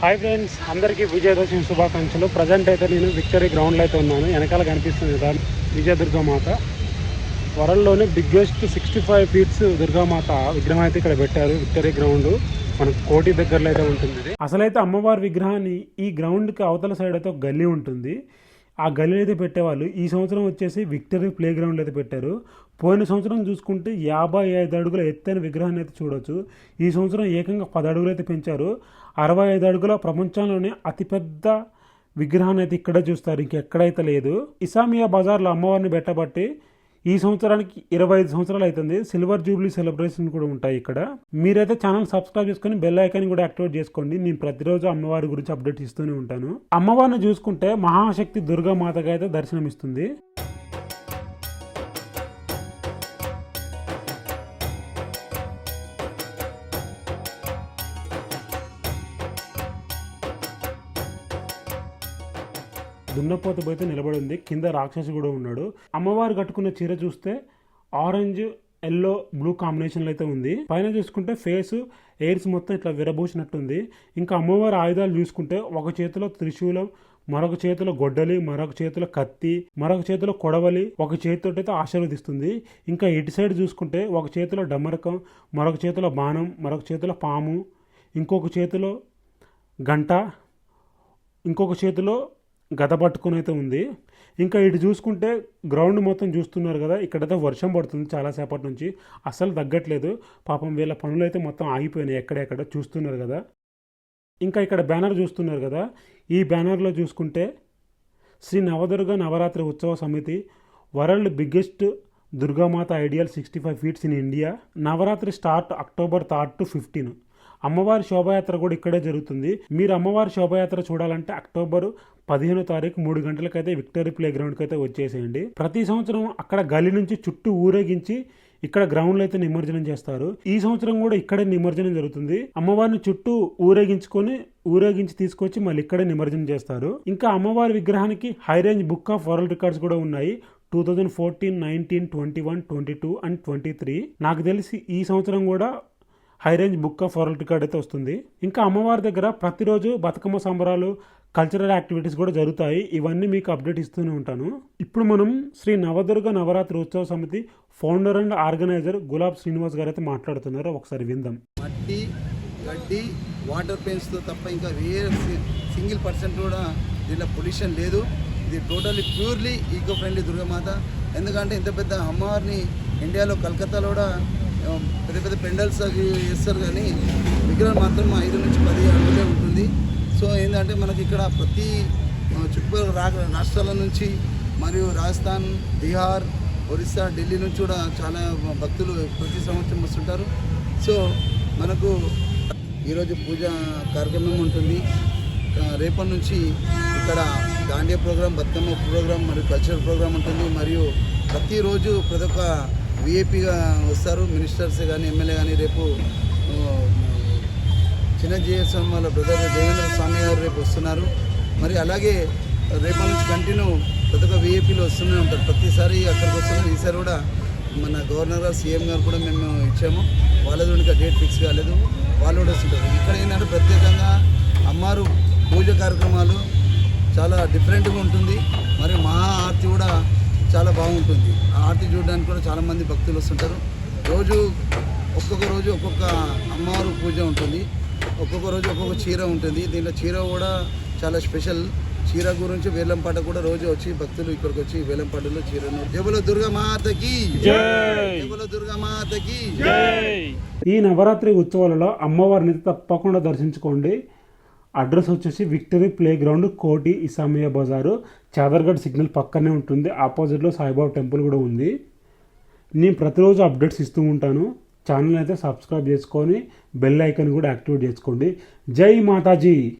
Hi friends అందరికీ విజయదశమి శుభాకాంక్షలు. Present అయితే నేను విక్టరీ గ్రౌండ్లో అయితే ఉన్నాను. వెనకాల కనిపిస్తుంది కదా Vijayadurgamata. వరల్డ్లోనే biggest sixty five feets Durgamata విగ్రహం అయితే ఇక్కడ పెట్టారు విక్టరీ గ్రౌండ్ మనకు కోటి దగ్గరలో అయితే ఉంటుంది అసలైతే అమ్మవారి విగ్రహాన్ని ఈ గ్రౌండ్కి అవతల సైడ్ అయితే ఒక గల్లీ ఉంటుంది. ఆ గల్లీలో అయితే పెట్టేవాళ్ళు. ఈ సంవత్సరం వచ్చేసి విక్టరీ ప్లే గ్రౌండ్ అయితే పెట్టారు. పోయిన సంవత్సరం చూసుకుంటే యాభై ఐదు అడుగుల ఎత్తైన విగ్రహాన్ని అయితే చూడొచ్చు. ఈ సంవత్సరం ఏకంగా పది అడుగులు అయితే పెంచారు. అరవై ఐదు అడుగుల ప్రపంచంలోనే అతిపెద్ద విగ్రహాన్ని అయితే ఇక్కడే చూస్తారు. ఇంకెక్కడైతే లేదు. ఇసామియా బజార్లో అమ్మవారిని పెట్టబట్టి ఈ సంవత్సరానికి ఇరవై ఐదు సంవత్సరాలు అవుతుంది. సిల్వర్ జూబ్లీ సెలబ్రేషన్ కూడా ఉంటాయి ఇక్కడ. మీరైతే ఛానల్ సబ్స్క్రైబ్ చేసుకొని బెల్ ఐకాన్ కూడా యాక్టివేట్ చేసుకోండి. నేను ప్రతిరోజు అమ్మవారి గురించి అప్డేట్ ఇస్తూనే ఉంటాను. అమ్మవారిని చూసుకుంటే మహాశక్తి దుర్గా మాతగా అయితే దర్శనమిస్తుంది. దున్నపోత పోతే నిలబడి ఉంది కింద రాక్షసి కూడా ఉన్నాడు. అమ్మవారు కట్టుకున్న చీర చూస్తే ఆరెంజ్ ఎల్లో బ్లూ కాంబినేషన్లో అయితే ఉంది. పైన చూసుకుంటే ఫేస్ ఎయిర్స్ మొత్తం ఇట్లా విరబూసినట్టుంది. ఇంకా అమ్మవారి ఆయుధాలు చూసుకుంటే ఒక చేతిలో త్రిశూలం మరొక చేతిలో గొడ్డలి మరొక చేతిలో కత్తి మరొక చేతిలో కొడవలి ఒక చేతితో అయితే ఆశీర్వదిస్తుంది. ఇంకా ఇటు సైడ్ చూసుకుంటే ఒక చేతిలో డమరకం మరొక చేతిలో బాణం మరొక చేతిలో పాము ఇంకొక చేతిలో గంట ఇంకొక చేతిలో గత పట్టుకొని అయితే ఉంది. ఇంకా ఇటు చూసుకుంటే గ్రౌండ్ మొత్తం చూస్తున్నారు కదా ఇక్కడైతే వర్షం పడుతుంది చాలాసేపటి నుంచి. అస్సలు తగ్గట్లేదు. పాపం వీళ్ళ పనులు అయితే మొత్తం ఆగిపోయినాయి ఎక్కడెక్కడ చూస్తున్నారు కదా. ఇంకా ఇక్కడ బ్యానర్ చూస్తున్నారు కదా ఈ బ్యానర్లో చూసుకుంటే శ్రీ నవదుర్గ నవరాత్రి ఉత్సవ సమితి world biggest Durgamata ideal sixty five feets in India. Navaratri start October third to fifteen. అమ్మవారి శోభాయాత్ర కూడా ఇక్కడే జరుగుతుంది. మీరు అమ్మవారి శోభాయాత్ర చూడాలంటే అక్టోబర్ పదిహేనో తారీఖు మూడు గంటలకైతే విక్టరీ ప్లే గ్రౌండ్కి అయితే వచ్చేసేయండి. ప్రతి సంవత్సరం అక్కడ గల్లీ నుంచి చుట్టూ ఊరేగించి ఇక్కడ గ్రౌండ్లో అయితే నిమజ్జనం చేస్తారు. ఈ సంవత్సరం కూడా ఇక్కడే నిమజ్జనం జరుగుతుంది. అమ్మవారిని చుట్టూ ఊరేగించుకొని ఊరేగించి తీసుకొచ్చి మళ్ళీ ఇక్కడే నిమజ్జనం చేస్తారు. ఇంకా అమ్మవారి విగ్రహానికి high range book of world records కూడా ఉన్నాయి. Two thousand fourteen nineteen twenty one twenty two and twenty three నాకు తెలిసి ఈ సంవత్సరం కూడా high range book of world record అయితే వస్తుంది. ఇంకా అమ్మవారి దగ్గర ప్రతిరోజు బతుకమ్మ సంబరాలు కల్చరల్ యాక్టివిటీస్ కూడా జరుగుతాయి. ఇవన్నీ మీకు అప్డేట్ ఇస్తూనే ఉంటాను. ఇప్పుడు మనం శ్రీ నవదుర్గ నవరాత్రి ఉత్సవ సమితి founder and organiser Gulab Srinivas గారు అయితే మాట్లాడుతున్నారు. ఒకసారి విందాం. మట్టి గడ్డి వాటర్ పెయిన్స్తో తప్ప ఇంకా వేరే సింగిల్ పర్సెంట్ కూడా దీంట్లో పొల్యూషన్ లేదు. ఇది totally purely eco friendly Durgamata. ఎందుకంటే ఇంత పెద్ద అమ్మవారిని ఇండియాలో కలకత్తాలో కూడా పెద్ద పెద్ద పెండల్స్ అవి వేస్తారు కానీ విగ్రహం మాత్రం ఐదు నుంచి పది అడుగులే ఉంటుంది. సో ఏంటంటే మనకి ఇక్కడ ప్రతి చుట్టుపక్కల రా రాష్ట్రాల నుంచి మరియు రాజస్థాన్ బీహార్ ఒరిస్సా ఢిల్లీ నుంచి కూడా చాలా భక్తులు ప్రతి సంవత్సరం వస్తుంటారు. సో మనకు ఈరోజు పూజ కార్యక్రమం ఉంటుంది. రేపటి నుంచి ఇక్కడ దాండియా ప్రోగ్రాం బతుకమ్మ ప్రోగ్రాం మరియు కల్చరల్ ప్రోగ్రాం ఉంటుంది. మరియు ప్రతిరోజు ప్రతి ఒక్క విఐపిగా వస్తారు మినిస్టర్స్ కానీ ఎమ్మెల్యే కానీ రేపు చిన్నజీవ చిన్న వాళ్ళ బ్రదర్ దేవేంద్ర స్వామి గారు రేపు వస్తున్నారు. మరి అలాగే రేపటి నుంచి కంటిన్యూ ప్రతి ఒక్క విఐపీలు వస్తూనే ఉంటారు. ప్రతిసారి అక్కడికి వస్తున్నారు. ఈసారి కూడా మన గవర్నర్ గారు సీఎం గారు కూడా మేము ఇచ్చాము. వాళ్ళది ఇంకా డేట్ ఫిక్స్ కాలేదు. వాళ్ళు కూడా వస్తుంటారు. ఇక్కడ ఏంటంటే ప్రత్యేకంగా అమ్మారు పూజ కార్యక్రమాలు చాలా డిఫరెంట్గా ఉంటుంది. మరి మహా ఆర్తి కూడా చాలా బాగుంటుంది. ఆ ఆరతి చూడడానికి కూడా చాలామంది భక్తులు వస్తుంటారు. రోజు ఒక్కొక్క రోజు ఒక్కొక్క అమ్మవారు పూజ ఉంటుంది. ఒక్కొక్క రోజు ఒక్కొక్క చీర ఉంటుంది. దీంట్లో చీర కూడా చాలా స్పెషల్. చీర గురించి వేలంపాట కూడా రోజు వచ్చి భక్తులు ఇక్కడికి వచ్చి వేలంపాటలో చీరను జబుల దుర్గా మాతకి. జబుల దుర్గా మాతకి. ఈ నవరాత్రి ఉత్సవాలలో అమ్మవారిని తప్పకుండా దర్శించుకోండి. అడ్రస్ వచ్చేసి victory play ground Koti Isamia Bazaar. Chaderghat signal పక్కనే ఉంటుంది. ఆపోజిట్లో సాయిబాబా టెంపుల్ కూడా ఉంది. నేను ప్రతిరోజు అప్డేట్స్ ఇస్తూ ఉంటాను. ఛానల్ అయితే సబ్స్క్రైబ్ చేసుకొని బెల్ ఐకన్ కూడా యాక్టివేట్ చేసుకోండి. జై మాతాజీ!